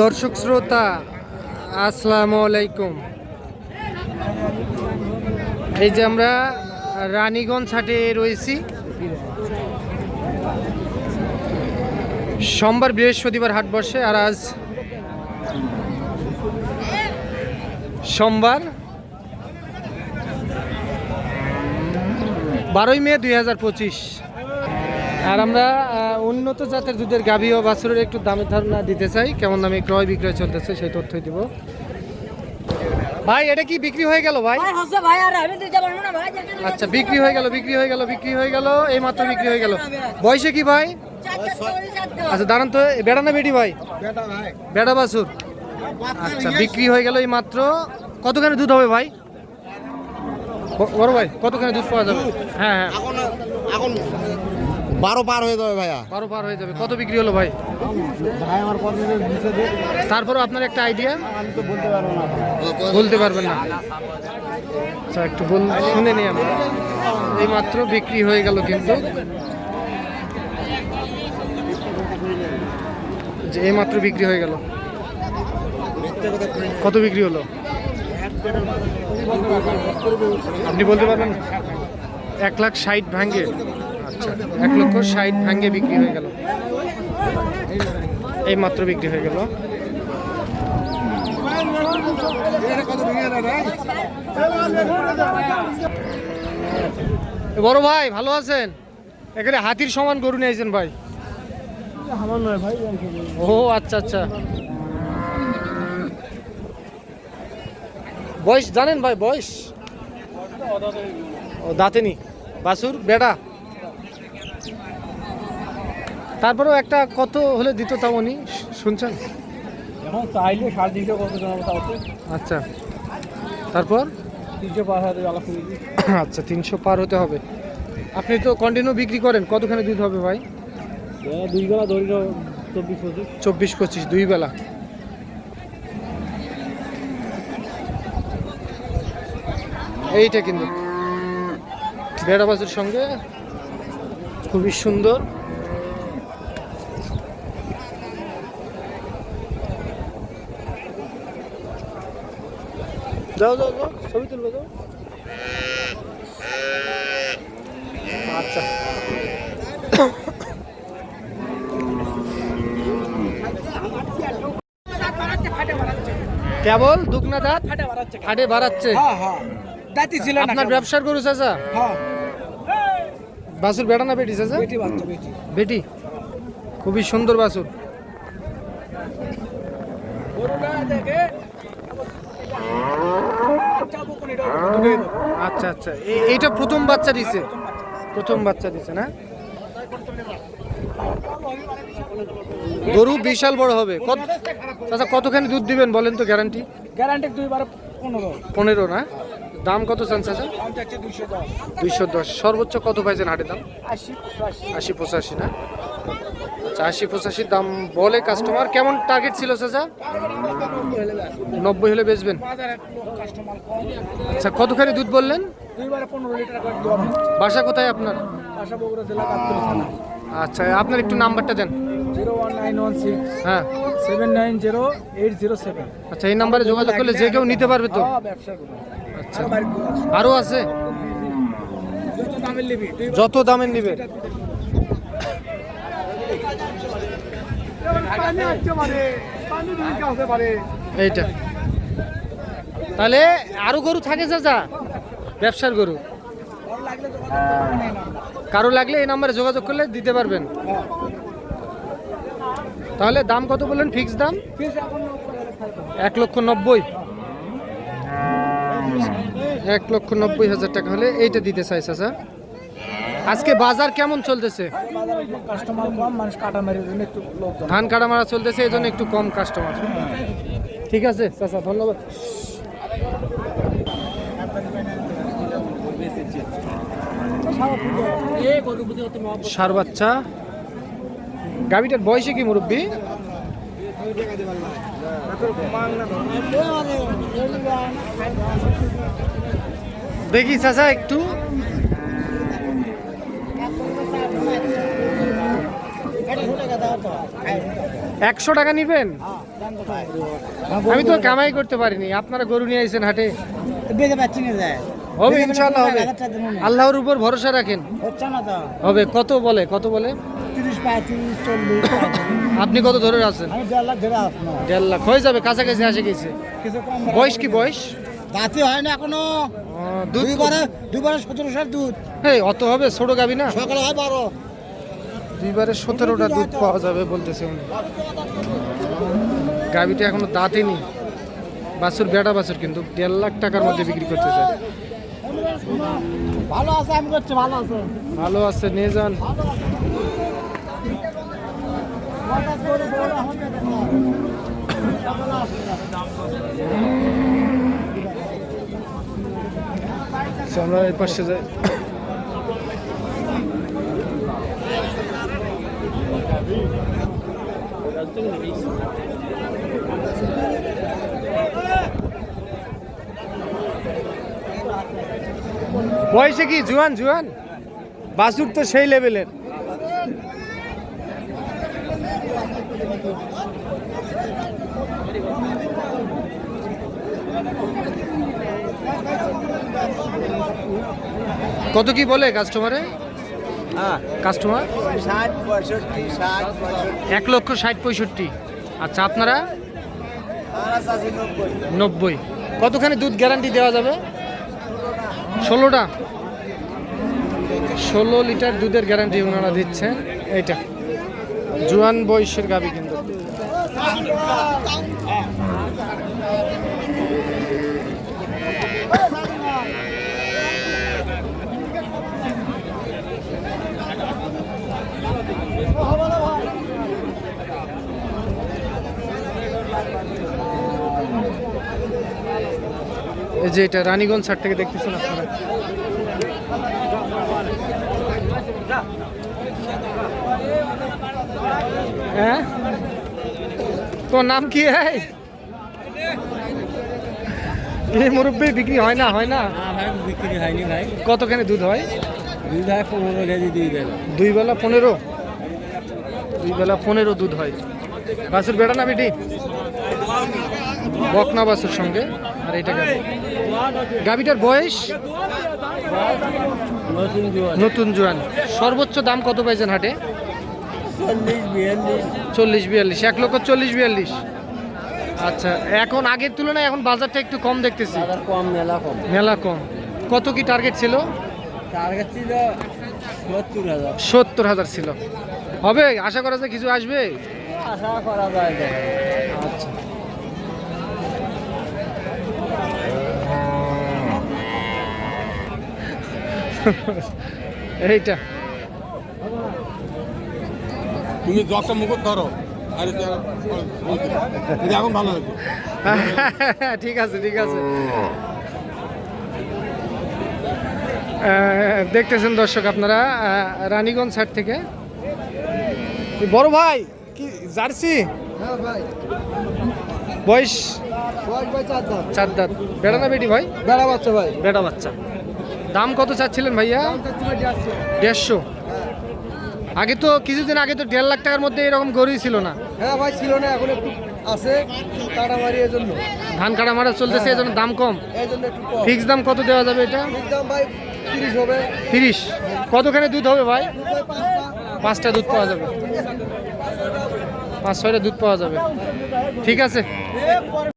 দর্শক শ্রোতা, আসসালামু আলাইকুম। এই যে আমরা রানীগঞ্জ হাটে রয়েছি। সোমবার বৃহস্পতিবার হাট বসে আর আজ সোমবার বারোই মে দুই হাজার পঁচিশ। আর আমরা উন্নত জাতের দুধের গাভী ও বাছুরের একটু দামের ধারণা দিতে চাই। কেমন দামে ক্রয় বিক্রয় চলতেছে সেই তথ্যই দিব। ভাই এটা কি বিক্রি হয়ে গেল ভাই? আচ্ছা বিক্রি হয়ে গেল বিক্রি হয়ে গেল বিক্রি হয়ে গেল এই মাত্র বিক্রি হয়ে গেল। বয়সে কি ভাই? আচ্ছা দাঁড়ান তো বেড়া না বেটি ভাই? বেড়া বাছুর। আচ্ছা বিক্রি হয়ে গেল এই মাত্র। কতখানি দুধ হবে ভাই? বড় ভাই কতখানি দুধ পাওয়া যাবে? হ্যাঁ হ্যাঁ। এখন এখন বারো পার হয়ে যাবে ভাইয়া। বারো পার হয়ে যাবে। কত বিক্রি হলো ভাই? ভাই আমার কত তারপরও আপনার একটা আইডিয়া আমি তো বলতে পারব না। বলতে পারবেন না। আচ্ছা একটু বল শুনে নিই আমরা। এই মাত্র বিক্রি হয়ে গেল কিন্তু। যে এই মাত্র বিক্রি হয়ে গেল। কত বিক্রি হলো? আপনি বলতে পারবেন? এক লাখ ষাট ভাঙ্গে। আচ্ছা এক লক্ষ ষাট ভাঙ্গে বিক্রি হয়ে গেল। এই মাত্র বিক্রি হয়ে গেল। বড় ভাই, ভালো আছেন? এখানে হাতির সমান গরু নিয়েছেন ভাই। ও আচ্ছা আচ্ছা। বয়স জানেন ভাই, বয়স? ও, দাঁতেনি। বাসুর বেড়া তারপরেও একটা কত হলে দিত তা উনি? শুনছেন? এখন চাইলে সাড়ে তিনশো কত তাও আচ্ছা। তারপর? তিনশো করে। দিই আচ্ছা তিনশো পার হতে হবে। আপনি তো কন্টিনিউ বিক্রি করেন কতখানি দুধ হবে ভাই? দুই বেলা ধরি চব্বিশ পঁচিশ। চব্বিশ পঁচিশ দুই বেলা। এইটা কিন্তু। বেড়া বাজুর সঙ্গে খুবই সুন্দর। যাও যাও যাও ছবি তুলবে যাও আচ্ছা। কেবল দুকনা দাঁত হাটে বাড়াচ্ছে। হ্যাঁ হ্যাঁ। দাঁতি ছিল আপনার ব্যবসার গরু চাচা? হ্যাঁ। বাসুর বেটা না বেটি চাচা? বেটি খুবই সুন্দর বাসুর আচ্ছা আচ্ছা। এইটা প্রথম বাচ্চা দিছে। প্রথম বাচ্চা দিছে না? গরু বিশাল বড় হবে। কত আচ্ছা কতখানি দুধ দিবেন বলেন তো গ্যারান্টি গ্যারান্টি দুই বারো পনেরো। পনেরো না? দাম কত চান চাচা? দুইশো দশ। সর্বোচ্চ কত পাইছেন হাটের দাম? আশি আশি পঁচাশি না? আচ্ছা আশি পঁচাশি দাম বলে কাস্টমার কেমন টার্গেট ছিল চাচা? নব্বই হলে বেচবেন। আচ্ছা কতখানি দুধ বললেন? বাসা কোথায় আপনার? আচ্ছা আপনার একটু নাম্বারটা দেন। হ্যাঁ। আচ্ছা এই নাম্বারে যোগাযোগ করলে যে কেউ নিতে পারবে তো। আচ্ছা। আরও আছে? যত দামের নিবি দুই যত দামের নিবে এইটা তাহলে আরও গরু থাকে চাচা ব্যবসার গরু। কারও লাগলে এই নাম্বারে যোগাযোগ করলে দিতে পারবেন। তাহলে দাম কত বললেন ফিক্স দাম। এক লক্ষ নব্বই এক লক্ষ নব্বই হাজার টাকা হলে এইটা দিতে চাই, চাচা আজকে বাজার কেমন চলতেছে? একটু কাস্টমার কম মানুষ কাটা মেরে জন্য একটু ধান কাটা মারা চলতেছে এই জন্য একটু কম কাস্টমার ঠিক আছে চাচা ধন্যবাদ। সার বাচ্চা। গাবিটার বয়সে কি মুরব্বী? দেখি চাচা একটু। একশো টাকা নিবেন? আমি তো কামাই করতে পারিনি আপনারা গরু নিয়ে আইছেন হাটে। হবে ইনশাল্লাহ হবে। আল্লাহর উপর ভরসা রাখেন। হবে কত বলে কত বলে? আপনি কত ধরে আছেন? দেড় লাখ হয়ে যাবে কাছাকাছি আসে গেছে। বয়স কি বয়স? দাঁতি হয় না এখনও। ও, দুধ দুইবারে দুইবারে সতেরোশোর দুধ। হেই অত হবে ছোট গাবি না? সকালে হয় বারো। দুইবারে সতেরোটা দুধ পাওয়া যাবে বলতেছে উনি। গাবিটা এখনও দাঁতেনি বাছুর বেটা বাছুর কিন্তু দেড় লাখ টাকার মধ্যে বিক্রি করতে চায়। ভালো আছে আমি করছি ভালো আছে। ভালো আছে নিয়ে যান। আমরা এই পাশে যাই। বয়সে কি? জুয়ান জুয়ান? বাসুর তো সেই লেভেলের কত কি বলে কাস্টমারে হ্যাঁ কাস্টমার ষাট পঁয়ষট্টি ষাট এক লক্ষ ষাট পঁয়ষট্টি। আচ্ছা আপনারা? নব্বই। নব্বই। কতখানি দুধ গ্যারান্টি দেওয়া যাবে? ষোলোটা। ষোলো লিটার দুধের গ্যারান্টি ওনারা দিচ্ছেন। এইটা। জুয়ান বয়সের গাবি কিন্তু। এই যে এটা রানীগঞ্জ সাইড থেকে দেখতেছেন আপনারা। হ্যাঁ? তোর নাম কি এই? মুরব্বী বিক্রি হয় না হয় না? ভাই বিক্রি হয়নি ভাই। কতখানি দুধ হয়? দুই ভাই পনেরো কেজি দুই দেবে দুই বেলা পনেরো? দুই বেলা পনেরো দুধ হয়। বাসুর বেড়া না বেটি? বকনা বাসুর সঙ্গে। আর এটা গাবি। গাবিটার বয়স? নতুন জোয়ান। সর্বোচ্চ দাম কত পাইছেন হাটে? চল্লিশ বিয়াল্লিশ। এক লক্ষ চল্লিশ বিয়াল্লিশ। আচ্ছা এখন আগের তুলনায় এখন বাজারটা একটু কম দেখতেছি। কম মেলা কম। মেলা কম। কত কি টার্গেট ছিল? টার্গেট ছিল সত্তর হাজার ছিল। হবে? আশা করা যায় কিছু আসবে? আশা করা যায়। আচ্ছা। এইটা। তুমি জগটা মুখ ধরো আরে এখন ভালো ঠিক আছে ঠিক আছে। দেখতেছেন দর্শক আপনারা রানীগঞ্জ সাইড থেকে। বড় ভাই কি জার্সি? হ্যাঁ ভাই। বয়স? বয়স ভাই চার দাঁত। বেড়া না বেটি ভাই? বেড়া বাচ্চা ভাই। বেটা বাচ্চা। দাম কত চাচ্ছিলেন ভাইয়া? দেড়শো। আগে তো কিছুদিন আগে তো দেড় লাখ টাকার মধ্যে এরকম গরুই ছিল না। হ্যাঁ ভাই ছিল না এখন একটু আছে কাটামারি এর জন্য ধান কাটা মারা চলতেছে এই জন্য দাম কম। ফিক্স দাম কত দেওয়া যাবে এটা? তিরিশ হবে। তিরিশ। কতখানি দুধ হবে ভাই? পাঁচটা। দুধ পাওয়া যাবে। পাঁচ ছয়টা দুধ পাওয়া যাবে। ঠিক আছে।